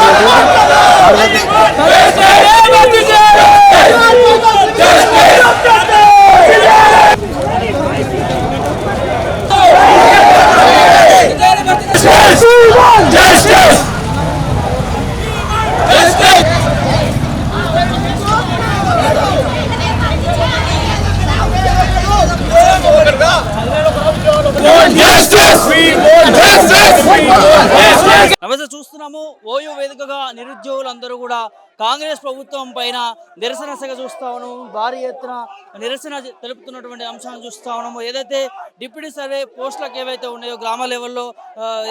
Vamos! ఉద్యోగులందరూ కూడా కాంగ్రెస్ ప్రభుత్వం పైన నిరసన సగ చూస్తా ఉన్నాము. భారీ ఎత్తున నిరసన తెలుపుతున్నటువంటి అంశాలను చూస్తా ఉన్నాము. ఏదైతే డిప్యూటీ సర్వే పోస్టులకు ఏవైతే ఉన్నాయో గ్రామ లెవెల్లో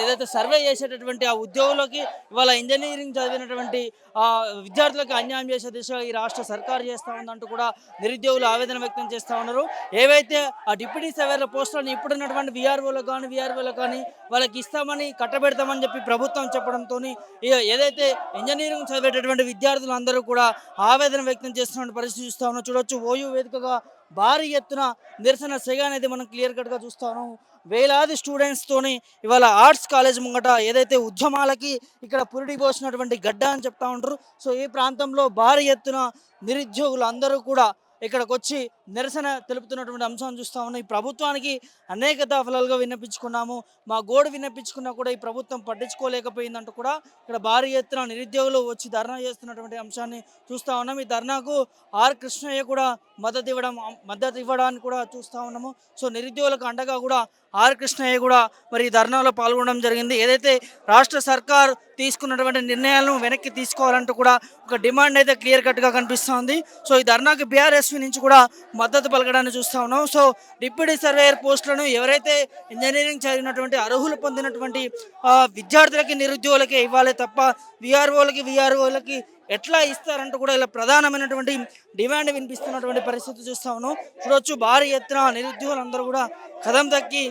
ఏదైతే సర్వే చేసేటటువంటి ఆ ఉద్యోగులకి ఇవాళ ఇంజనీరింగ్ చదివినటువంటి ఆ విద్యార్థులకు అన్యాయం చేసే దిశగా ఈ రాష్ట్ర సర్కారు చేస్తూ ఉందంటూ కూడా నిరుద్యోగులు ఆవేదన వ్యక్తం చేస్తా ఉన్నారు. ఏవైతే ఆ డిప్యూటీ సర్వేల పోస్టులను ఇప్పుడున్నటువంటి విఆర్ఓలకు కానీ విఆర్ఓలకు కానీ వాళ్ళకి ఇస్తామని కట్టబెడతామని చెప్పి ప్రభుత్వం చెప్పడంతో ఏదైతే ఇంజనీరింగ్ చదివేటటువంటి విద్యార్థులు అందరూ కూడా ఆవేదన వ్యక్తం చేస్తున్న పరిస్థితి చూస్తా ఉన్నాం. చూడొచ్చు ఓయూ వేదికగా భారీ ఎత్తున నిరసన సెగ అనేది మనం క్లియర్ కట్గా చూస్తాను వేలాది స్టూడెంట్స్ తోని ఇవాళ ఆర్ట్స్ కాలేజ్ ముంగట ఏదైతే ఉద్యమాలకి ఇక్కడ పురిడి పోసినటువంటి గడ్డ అని చెప్తా ఉంటారు. సో ఈ ప్రాంతంలో భారీ ఎత్తున నిరుద్యోగులు అందరూ కూడా ఇక్కడికి వచ్చి నిరసన తెలుపుతున్నటువంటి అంశం చూస్తూ ఉన్నాం ఈ ప్రభుత్వానికి అనేక దఫలాలుగా విన్నపించుకున్నాము. మా గోడు విన్నపించుకున్నా కూడా ఈ ప్రభుత్వం పట్టించుకోలేకపోయిందంటూ కూడా ఇక్కడ భారీ ఎత్తున నిరుద్యోగులు వచ్చి ధర్నా చేస్తున్నటువంటి అంశాన్ని చూస్తా ఉన్నాం. ఈ ధర్నాకు ఆర్ కృష్ణయ్య కూడా మద్దతు ఇవ్వడం మద్దతు ఇవ్వడానికి కూడా చూస్తా ఉన్నాము. సో నిరుద్యోగులకు అండగా కూడా ఆర్ కృష్ణయ్య కూడా మరి ఈ ధర్నాలో పాల్గొనడం జరిగింది. ఏదైతే రాష్ట్ర సర్కార్ తీసుకున్నటువంటి నిర్ణయాలను వెనక్కి తీసుకోవాలంటూ కూడా ఒక డిమాండ్ అయితే క్లియర్ కట్గా కనిపిస్తోంది సో ఈ ధర్నాకి బీఆర్ఎస్వి నుంచి కూడా మద్దతు పలకడాన్ని చూస్తా ఉన్నాం. సో డిప్యూటీ సర్వేయర్ పోస్టులను ఎవరైతే ఇంజనీరింగ్ చదివినటువంటి అర్హులు పొందినటువంటి విద్యార్థులకి నిరుద్యోగులకి ఇవ్వాలి తప్ప విఆర్ఓలకి విఆర్ఓలకి ఎట్లా ఇస్తారంటూ కూడా ఇలా ప్రధానమైనటువంటి డిమాండ్ వినిపిస్తున్నటువంటి పరిస్థితి చూస్తా ఉన్నాం. చూడొచ్చు భారీ ఎత్తున నిరుద్యోగులందరూ కూడా కథం తక్కి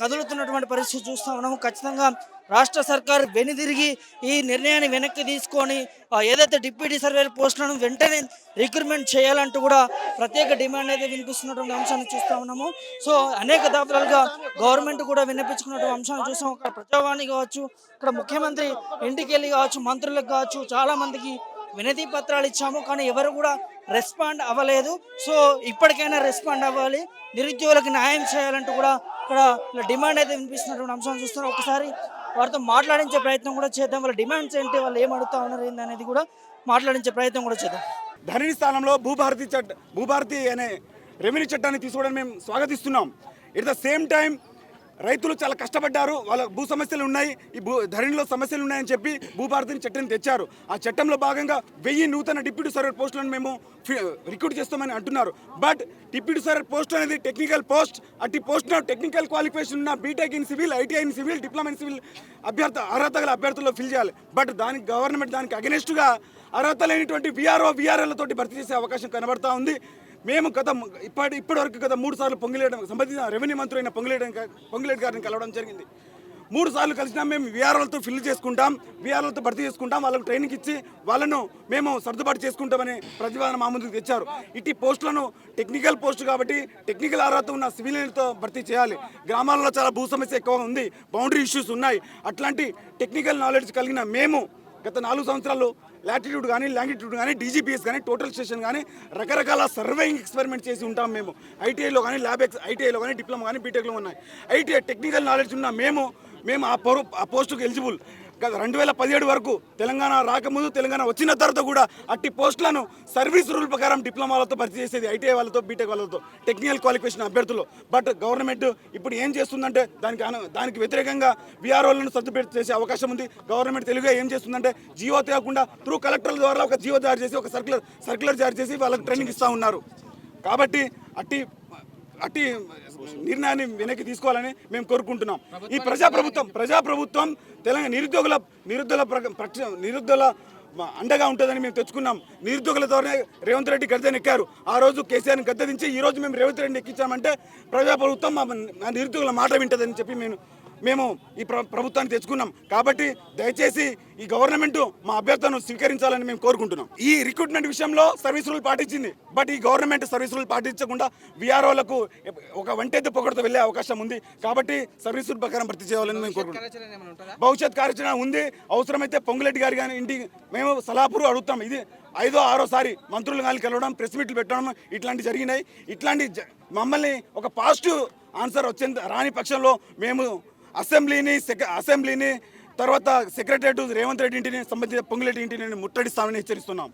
కదులుతున్నటువంటి పరిస్థితి చూస్తా ఉన్నాము ఖచ్చితంగా రాష్ట్ర సర్కార్ వెనుదిరిగి ఈ నిర్ణయాన్ని వెనక్కి తీసుకొని ఏదైతే డిప్యూటీ సర్వేర్ పోస్టులను వెంటనే రిక్రూట్మెంట్ చేయాలంటూ కూడా ప్రత్యేక డిమాండ్ అయితే వినిపిస్తున్నటువంటి అంశాన్ని చూస్తా ఉన్నాము. సో అనేక దఫలాలుగా గవర్నమెంట్ కూడా వినిపించుకున్నటువంటి అంశాన్ని చూసాం. అక్కడ ప్రజావాణి కావచ్చు ఇక్కడ ముఖ్యమంత్రి ఇంటికి వెళ్ళి కావచ్చు మంత్రులకు కావచ్చు చాలా మందికి వినతి పత్రాలు ఇచ్చాము. కానీ ఎవరు కూడా రెస్పాండ్ అవ్వలేదు. సో ఇప్పటికైనా రెస్పాండ్ అవ్వాలి. నిరుద్యోగులకు న్యాయం చేయాలంటూ కూడా ఇక్కడ డిమాండ్ అయితే వినిపిస్తున్నటువంటి అంశాన్ని చూస్తున్నాం. ఒకసారి వారితో మాట్లాడించే ప్రయత్నం కూడా చేద్దాం. వాళ్ళ డిమాండ్స్ ఏంటి? వాళ్ళు ఏం అడుగుతా ఉన్నారు ఏంది అనేది కూడా మాట్లాడించే ప్రయత్నం కూడా చేద్దాం. ధరణి స్థానంలో భూభారతి చట్ట భూభారతి అనే రెవెన్యూ చట్టాన్ని తీసుకోవడం మేము స్వాగతిస్తున్నాం. ఎట్ ద సేమ్ టైం రైతులు చాలా కష్టపడ్డారు వాళ్ళ భూ సమస్యలు ఉన్నాయి ఈ భూ ధరణిలో సమస్యలు ఉన్నాయని చెప్పి భూభారతిని చట్టాన్ని తెచ్చారు. ఆ చట్టంలో భాగంగా వెయ్యి నూతన డిప్యూటీ సర్వర్ పోస్టులను మేము రిక్రూట్ చేస్తామని అంటున్నారు. బట్ డిప్యూటీ సర్వర్ పోస్ట్ అనేది టెక్నికల్ పోస్ట్. అట్టి పోస్ట్లో టెక్నికల్ క్వాలిఫికేషన్ ఉన్న BTech in civil ITI in civil diploma in civil అభ్యర్థి అర్హత గల అభ్యర్థుల్లో ఫిల్ చేయాలి. బట్ దానికి గవర్నమెంట్ దానికి అగెనిస్ట్గా అర్హత లేనిటువంటి విఆర్ఓ విఆర్ఎల్తోటి భర్తీ చేసే అవకాశం కనబడతా ఉంది. మేము గత ఇప్పటి ఇప్పటి వరకు గత మూడు సార్లు పొంగిలేయడం సంబంధించిన రెవెన్యూ మంత్రి అయిన పొంగిలేయడం పొంగిలేటి గారిని కలవడం జరిగింది. మూడు సార్లు కలిసినా మేము విఆర్ఓలతో ఫిల్ చేసుకుంటాం విఆర్ఓలతో భర్తీ చేసుకుంటాం వాళ్ళకు ట్రైనింగ్ ఇచ్చి వాళ్ళను మేము సర్దుబాటు చేసుకుంటామని ప్రతిపాదన మా ముందుకు తెచ్చారు. ఇట్టి పోస్టులను టెక్నికల్ పోస్ట్ కాబట్టి టెక్నికల్ అర్హత ఉన్న సివిలియన్తో భర్తీ చేయాలి. గ్రామాల్లో చాలా భూ సమస్య ఎక్కువ ఉంది బౌండరీ ఇష్యూస్ ఉన్నాయి. అట్లాంటి టెక్నికల్ నాలెడ్జ్ కలిగిన మేము గత నాలుగు సంవత్సరాలు లాటిట్యూడ్ కానీ లాంగిట్యూడ్ కానీ డీజీపీఎస్ కానీ టోటల్ స్టేషన్ కానీ రకరకాల సర్వేయింగ్ ఎక్స్పెరిమెంట్ చేసి ఉంటాం మేము. ఐటీఐలో కానీ ల్యాబ్ ఎక్స్ ఐటీఐలో కానీ డిప్లొమా కానీ బీటెక్లో ఉన్నాయి. ఐటీఐ టెక్నికల్ నాలెడ్జ్ ఉన్న మేము మేము ఆ పౌరు ఆ పోస్టుకు ఎలిజిబుల్ గత రెండు వేల పదిహేడు వరకు తెలంగాణ రాకముందు తెలంగాణ వచ్చిన తర్వాత కూడా అట్టి పోస్టులను సర్వీస్ రూల్ ప్రకారం డిప్లొమాలతో భర్తీ చేసేది ఐటీఐ వాళ్ళతో బీటెక్ వాళ్ళతో టెక్నికల్ క్వాలిఫికేషన్ అభ్యర్థులు. బట్ గవర్నమెంట్ ఇప్పుడు ఏం చేస్తుందంటే దానికి దానికి వ్యతిరేకంగా విఆర్ఓలను సర్దుపెట్టి చేసే అవకాశం ఉంది. గవర్నమెంట్ తెలుగుగా ఏం చేస్తుందంటే జియో తేకుండా త్రూ కలెక్టర్ల ద్వారా ఒక జియో జారీ చేసి ఒక సర్క్యులర్ సర్క్యులర్ జారీ చేసి వాళ్ళకి ట్రైనింగ్ ఇస్తూ ఉన్నారు. కాబట్టి అట్టి అట్టి నిర్ణయాన్ని వెనక్కి తీసుకోవాలని మేము కోరుకుంటున్నాం. ఈ ప్రజాప్రభుత్వం ప్రజాప్రభుత్వం తెలంగాణ నిరుద్యోగుల నిరుద్యోగుల నిరుద్యోగుల అండగా ఉంటుందని మేము తెచ్చుకున్నాం. నిరుద్యోగుల ద్వారానే రేవంత్ రెడ్డి గద్దెని ఎక్కారు ఆ రోజు కేసీఆర్ని గద్దె దించి ఈ రోజు మేము రేవంత్ రెడ్డిని ఎక్కించామంటే ప్రజాప్రభుత్వం మా నిరుద్యోగుల మాట వింటుందని చెప్పి మేము మేము ఈ ప్రభుత్వాన్ని తెచ్చుకున్నాం. కాబట్టి దయచేసి ఈ గవర్నమెంట్ మా అభ్యర్థనను స్వీకరించాలని మేము కోరుకుంటున్నాం. ఈ రిక్రూట్మెంట్ విషయంలో సర్వీస్ రూల్ పాటించింది. బట్ ఈ గవర్నమెంట్ సర్వీస్ రూల్ పాటించకుండా విఆర్ఓలకు ఒక వంటెద్దు పొగడతో వెళ్ళే అవకాశం ఉంది. కాబట్టి సర్వీస్ రూల్ ప్రకారం భర్తీ చేయాలని మేము కోరుకుంటున్నాం. భవిష్యత్ కార్యాచరణ ఉంది. అవసరమైతే పొంగులెడ్డి గారి కానీ ఇంటికి మేము సలాపూర్ అడుగుతాం. ఇది ఐదో ఆరోసారి మంత్రులు కానీ కలవడం ప్రెస్ మీట్లు పెట్టడం ఇట్లాంటి జరిగినాయి. ఇట్లాంటి మమ్మల్ని ఒక పాజిటివ్ ఆన్సర్ వచ్చేంత రాని పక్షంలో మేము అసెంబ్లీని సెక అసెంబ్లీని తర్వాత సెక్రటరీ రేవంత్ రెడ్డి ఇంటిని సంబంధించిన పొంగులెడ్డి ఇంటిని ముట్టడిస్తామని హెచ్చరిస్తున్నాం.